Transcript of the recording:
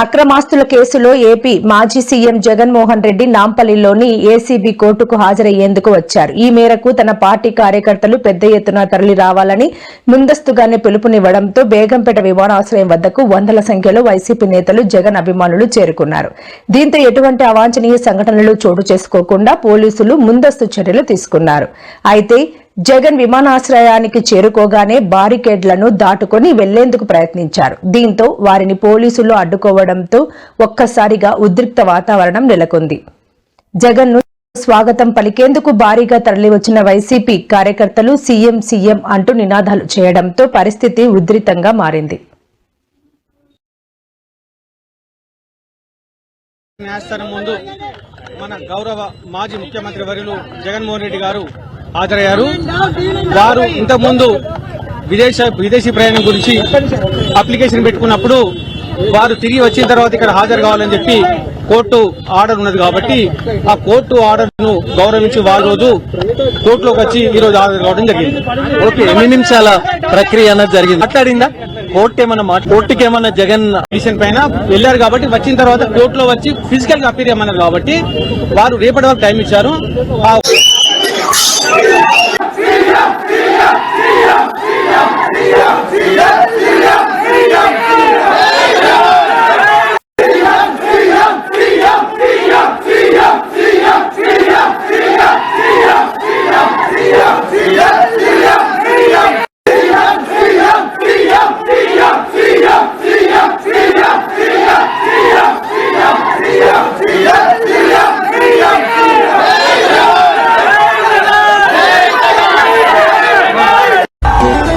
అక్రమాస్తుల కేసులో ఏపీ మాజీ సీఎం జగన్మోహన్ రెడ్డి నాంపల్లిలోని ఏసీబీ కోర్టుకు హాజరయ్యేందుకు వచ్చారు. ఈ మేరకు తన పార్టీ కార్యకర్తలు పెద్ద ఎత్తున తరలి రావాలని ముందస్తుగానే పిలుపునివ్వడంతో బేగంపేట విమానాశ్రయం వద్దకు వందల సంఖ్యలో వైసీపీ నేతలు జగన్ అభిమానులు చేరుకున్నారు. దీంతో ఎటువంటి అవాంఛనీయ సంఘటనలు చోటు చేసుకోకుండా పోలీసులు ముందస్తు చర్యలు తీసుకున్నారు. అయితే జగన్ విమానాశ్రయానికి చేరుకోగానే బారికేడ్లను దాటుకొని వెళ్ళేందుకు ప్రయత్నించారు. దీంతో వారిని పోలీసులు అడ్డుకోవడంతో ఒక్కసారిగా ఉద్రిక్త వాతావరణం నెలకొంది. జగన్ను స్వాగతం పలికేందుకు భారీగా తరలివచ్చిన వైసీపీ కార్యకర్తలు సీఎం సీఎం అంటూ నినాదాలు చేయడంతో పరిస్థితి ఉద్రిక్తంగా మారింది. ముందు మన గౌరవ మాజీ ముఖ్యమంత్రి వర్యులు జగన్మోహన్ రెడ్డి గారు హాజరయ్యారు వారు ఇంతకుముందు విదేశ విదేశీ ప్రయాణం గురించి అప్లికేషన్ పెట్టుకున్నప్పుడు వారు తిరిగి వచ్చిన తర్వాత ఇక్కడ హాజరు కావాలని చెప్పి కోర్టు ఆర్డర్ ఉన్నది కాబట్టి ఆ కోర్టు ఆర్డర్ను గౌరవించి వాళ్ళ రోజు కోర్టులోకి వచ్చి ఈ రోజు హాజరు కావడం జరిగింది. ఓకే ఎన్ని నిమిషాల ప్రక్రియ అన్నది జరిగింది? మాట్లాడిందా? కోర్టు ఏమన్నా కోర్టుకి ఏమన్నా జగన్ పిటిషన్ పైన వెళ్ళారు కాబట్టి వచ్చిన తర్వాత కోర్టులో వచ్చి ఫిజికల్గా అపీర్ చేయమన్నారు కాబట్టి వారు రేపటి వరకు టైం ఇచ్చారు.